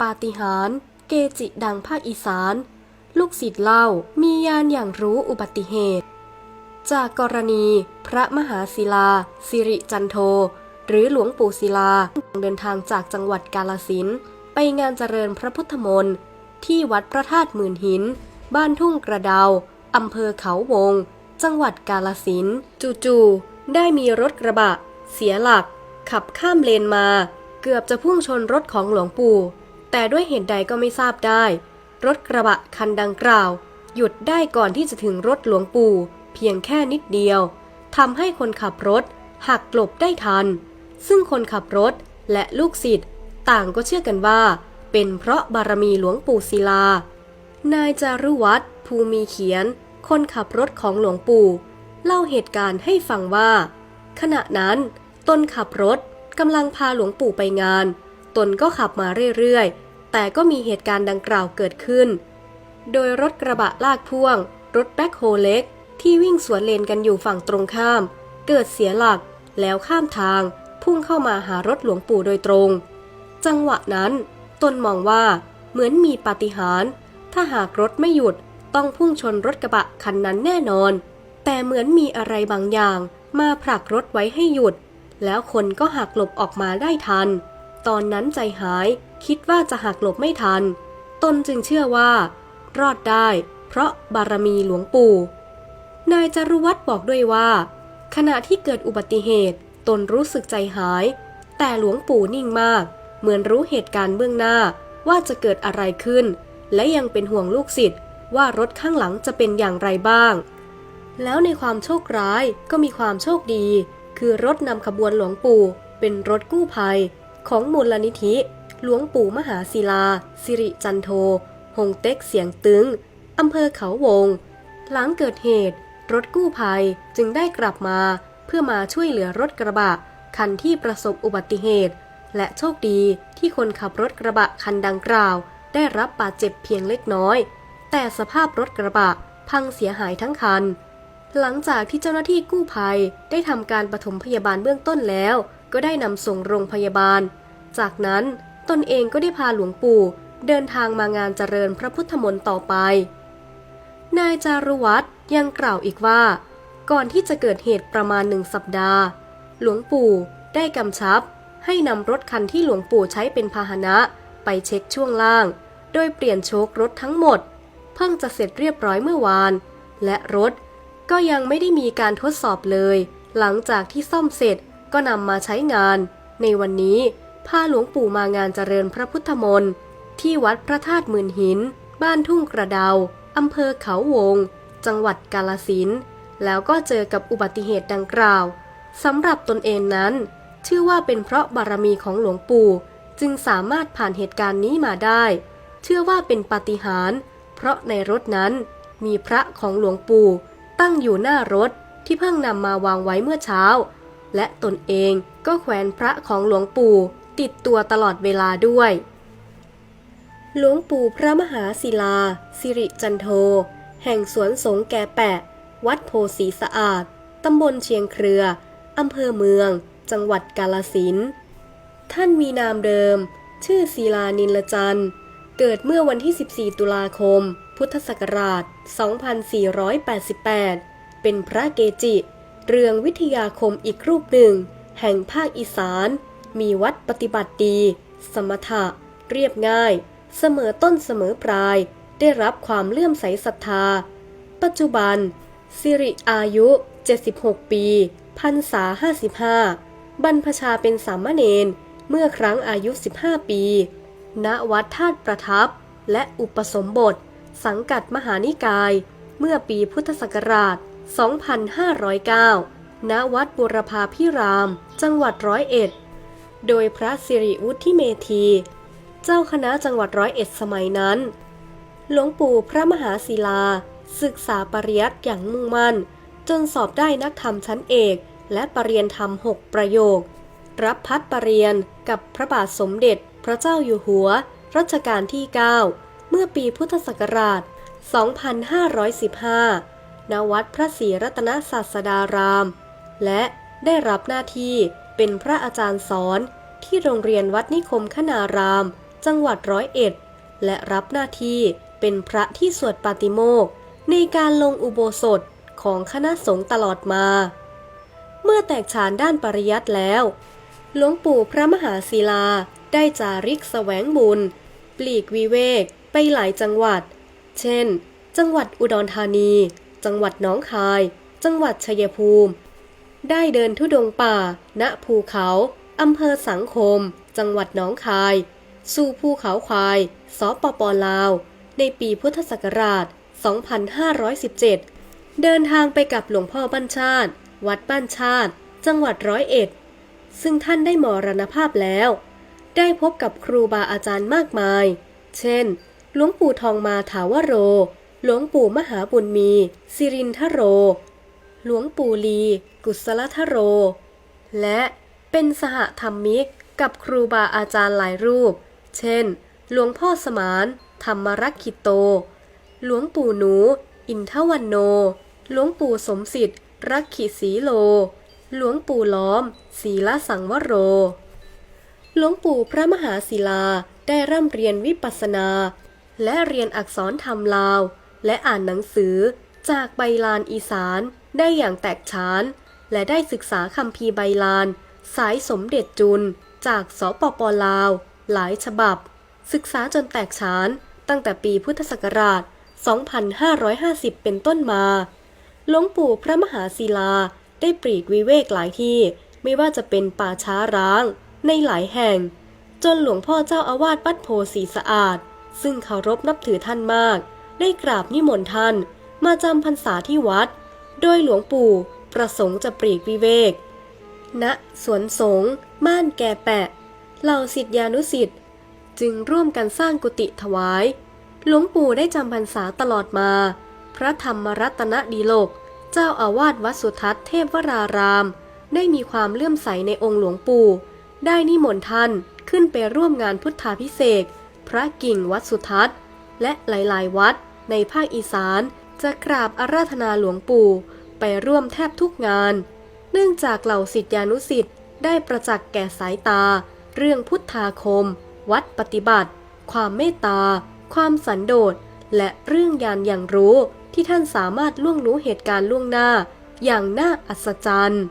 ปาฏิหาริย์เกจิดังภาคอีสาน ลูกศิษย์เล่ามียานอย่างรู้อุบัติเหตุ จากกรณีพระมหาศิลา สิริจันโท หรือหลวงปู่ศิลาเดินทางจากจังหวัดกาลสินไปงานเจริญพระพุทธมนต์ที่วัดพระธาตุหมื่นหิน บ้านทุ่งกระเดาอำเภอเขาวง จังหวัดกาลสินจู่ๆได้มีรถกระบะ เสียหลัก ขับข้ามเลนมา เกือบจะพุ่งชนรถของหลวงปู่ แต่ด้วยเหตุใดก็ไม่ทราบได้ รถกระบะคันดังกล่าว หยุดได้ก่อนที่จะถึงรถหลวงปู่ เพียงแค่นิดเดียวทำให้คนขับรถหักหลบได้ทัน ซึ่งคนขับรถและลูกศิษย์ต่างก็เชื่อกันว่า เป็นเพราะบารมีหลวงปู่ศิลา นายจารุวัฒน์ภูมีเขียน คนขับรถของหลวงปู่ เล่าเหตุการณ์ให้ฟังว่า ขณะนั้นตนขับรถกำลังพาหลวงปู่ไปงาน ตนก็ขับมาเรื่อยๆ แต่ก็มีเหตุการณ์ดังกล่าวเกิดขึ้น โดยรถกระบะลากพ่วง รถแบ็คโฮเล็ก ที่วิ่งสวนเลนกันอยู่ฝั่งตรงข้าม เกิดเสียหลัก แล้วข้ามทาง พุ่งเข้ามาหารถหลวงปู่โดยตรง จังหวะนั้น ตนมองว่าเหมือนมีปาฏิหาริย์ถ้าหากรถไม่หยุดต้องพุ่งชนรถกระบะคันนั้นแน่นอน แต่เหมือนมีอะไรบางอย่างมาผลักรถไว้ให้หยุด แล้วคนก็หักหลบออกมาได้ทัน ตอนนั้นใจหาย คิดว่าจะหักหลบไม่ทัน ตนจึงเชื่อว่า รอดได้ เพราะบารมีหลวงปู่ นายจารุวัฒน์บอกด้วยว่า ขณะที่เกิดอุบัติเหตุ ตนรู้สึกใจหาย แต่หลวงปู่นิ่งมาก เหมือนรู้เหตุการณ์เบื้องหน้าว่าจะเกิดอะไรขึ้น และยังเป็นห่วงลูกศิษย์ว่ารถข้างหลังจะเป็นอย่างไรบ้าง แล้วในความโชคร้ายก็มีความโชคดี คือรถนำขบวนหลวงปู่ เป็นรถกู้ภัย ของมูลนิธิหลวงปู่มหาศิลา สิริจันโทหงเต็กเสียงตึงอำเภอเขาวง หลังเกิดเหตุ รถกู้ภัยจึงได้กลับมา เพื่อมาช่วยเหลือรถกระบะ คันที่ประสบอุบัติเหตุ และโชคดีที่คนขับรถกระบะคันดังกล่าว ได้รับบาดเจ็บเพียงเล็กน้อย แต่สภาพรถกระบะพังเสียหายทั้งคัน หลังจากที่เจ้าหน้าที่กู้ภัยได้ทำการปฐมพยาบาลเบื้องต้นแล้ว ก็ได้นำส่งโรงพยาบาล จากนั้นตนเองก็ได้พาหลวงปู่เดินทางมางานเจริญพระพุทธมนต์ต่อไป นายจารุวัฒน์ยังกล่าวอีกว่า ก่อนที่จะเกิดเหตุประมาณหนึ่งสัปดาห์ หลวงปู่ได้กำชับ ให้นำรถคันที่หลวงปู่ใช้เป็นพาหนะไปเช็คช่วงล่าง โดยเปลี่ยนโชครถทั้งหมด เพิ่งจะเสร็จเรียบร้อยเมื่อวาน และรถก็ยังไม่ได้มีการทดสอบเลย หลังจากที่ซ่อมเสร็จ ก็นำมาใช้งาน ในวันนี้พาหลวงปู่มางานเจริญพระพุทธมนต์ที่วัดพระธาตุหมื่นหิน บ้านทุ่งกระเดาอำเภอเขาวง จังหวัดกาลสินแล้วก็เจอกับอุบัติเหตุดังกล่าวสำหรับตนเองนั้น ชื่อว่าเป็นเพราะบารมีของหลวงปู่จึงสามารถผ่านเหตุการณ์นี้มาได้ เชื่อว่าเป็นปาฏิหาริย์เพราะในรถนั้นมีพระของหลวงปู่ตั้งอยู่หน้ารถที่เพิ่งนำมาวางไว้เมื่อเช้า และตนเองก็แขวนพระของหลวงปู่ติดตัวตลอดเวลาด้วย หลวงปู่พระมหาศิลา สิริจันโท แห่งสวนสงแกแปะ วัดโพสีสะอาด ตำบลเชียงเครือ อำเภอเมือง จังหวัดกาลสิน ท่านมีนามเดิม ชื่อศิลานินลจันเกิดเมื่อวันที่ 14 ตุลาคม พุทธศักราช 2488 เป็นพระเกจิ เรืองวิทยาคมอีกรูปหนึ่ง แห่งภาคอีสาน มีวัดปฏิบัติดี สมถะ เรียบง่าย เสมอต้นเสมอปลาย ได้รับความเลื่อมใสศรัทธา ปัจจุบัน สิริอายุ 76 ปีพรรษา 55 บรรพชาเป็นสามเณรเมื่อครั้งอายุ 15 ปี ณ วัดธาตุประทับ และอุปสมบท สังกัดมหานิกาย เมื่อปีพุทธศักราช 2509 ณ วัดบุรพาพิราม จังหวัดร้อยเอ็ด โดยพระสิริวุฒิเมธี เจ้าคณะจังหวัดร้อยเอ็ดสมัยนั้น หลวงปู่พระมหาศิลา ศึกษาปริยัติอย่างมุ่งมั่น จนสอบได้นักธรรมชั้นเอกและปรริญญาธรรมหกประโยค รับพัดปรริญญากับพระบาทสมเด็จ พระเจ้าอยู่หัว รัชกาลที่ 9 เมื่อปีพุทธศักราช 2515 ณวัดพระศรีรัตนศาสดาราม และได้รับหน้าที่เป็นพระอาจารย์สอนที่โรงเรียนวัดนิคมขนาราม จังหวัดร้อยเอ็ด และรับหน้าที่เป็นพระที่สวดปาติโมกในการลงอุโบสถของคณะสงฆ์ตลอดมา เมื่อแตกฉานด้านปริยัติแล้ว หลวงปู่พระมหาศิลาได้จาริกแสวงบุญ ปลีกวิเวกไปหลายจังหวัด เช่น จังหวัดอุดรธานี จังหวัดหนองคาย จังหวัดชัยภูมิ ได้เดินทุดงป่า ณภูเขาอำเภอสังคม จังหวัดหนองคาย สู่ภูเขาควาย สปปลาว ในปีพุทธศักราช 2517 เดินทางไปกับหลวงพ่อบ้านชาติ วัดบ้านชาติ จังหวัดร้อยเอ็ด ซึ่งท่านได้มรณภาพแล้ว ได้พบกับครูบาอาจารย์มากมาย เช่น หลวงปู่ทองมาถาวโร หลวงปู่มหาบุญมี สิรินทโร หลวงปู่ลี กุศลทโร และเป็นสหธรรมิกกับครูบาอาจารย์หลายรูป เช่น หลวงพ่อสมาน ธรรมรักขิโต หลวงปู่หนู อินทวันโน หลวงปู่สมสิทธิ์ รักขิสีโล หลวงปู่ล้อม ศีลสังวโร หลวงปู่พระมหาศิลาได้ร่ำเรียนวิปัสสนา และเรียนอักษรธรรมลาว และอ่านหนังสือจากใบลานอีสานได้อย่างแตกฉาน และได้ศึกษาคำพีใบลาน สายสมเด็จจุน จากสปปลาว หลายฉบับ ศึกษาจนแตกฉาน ตั้งแต่ปีพุทธศักราช 2550 เป็นต้นมา หลวงปู่พระมหาศิลาได้ปลีกวิเวกหลายที่ ไม่ว่าจะเป็นป่าช้าร้าง ในหลายแห่ง จนหลวงพ่อเจ้าอาวาสวัดโพสีสะอาด ซึ่งเคารพนับถือท่านมาก ได้กราบนิมนต์ท่านมาจำพรรษาที่วัด โดยหลวงปู่ประสงค์จะปลีกวิเวกณสวนสงฆ์ม่านแก่แปะ เหล่าสิทธิานุสิทธิ์จึงร่วมกันสร้างกุฏิถวาย หลวงปู่ได้จำพรรษาตลอดมา พระธรรมรัตนดีโลก เจ้าอาวาสวัดสุทัศน์เทพวราราม ได้มีความเลื่อมใสในองค์หลวงปู่ ได้นิมนต์ท่านขึ้นไปร่วมงานพุทธาพิเศษ พระกิ่งวัดสุทัศน์ และหลาย ๆ วัด ในภาคอีสานจะกราบอาราธนาหลวงปู่ไปร่วมแทบทุกงาน เนื่องจากเหล่าศิษยานุศิษย์ได้ประจักษ์แก่สายตา เรื่องพุทธาคม วัดปฏิบัติ ความเมตตา ความสันโดษ และเรื่องยานอย่างรู้ที่ท่านสามารถล่วงรู้เหตุการณ์ล่วงหน้า อย่างน่าอัศจรรย์